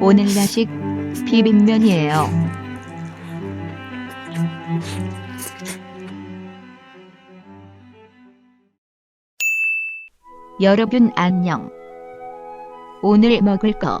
오늘 야식 비빔면이에요. 여러분 안녕. 오늘 먹을 거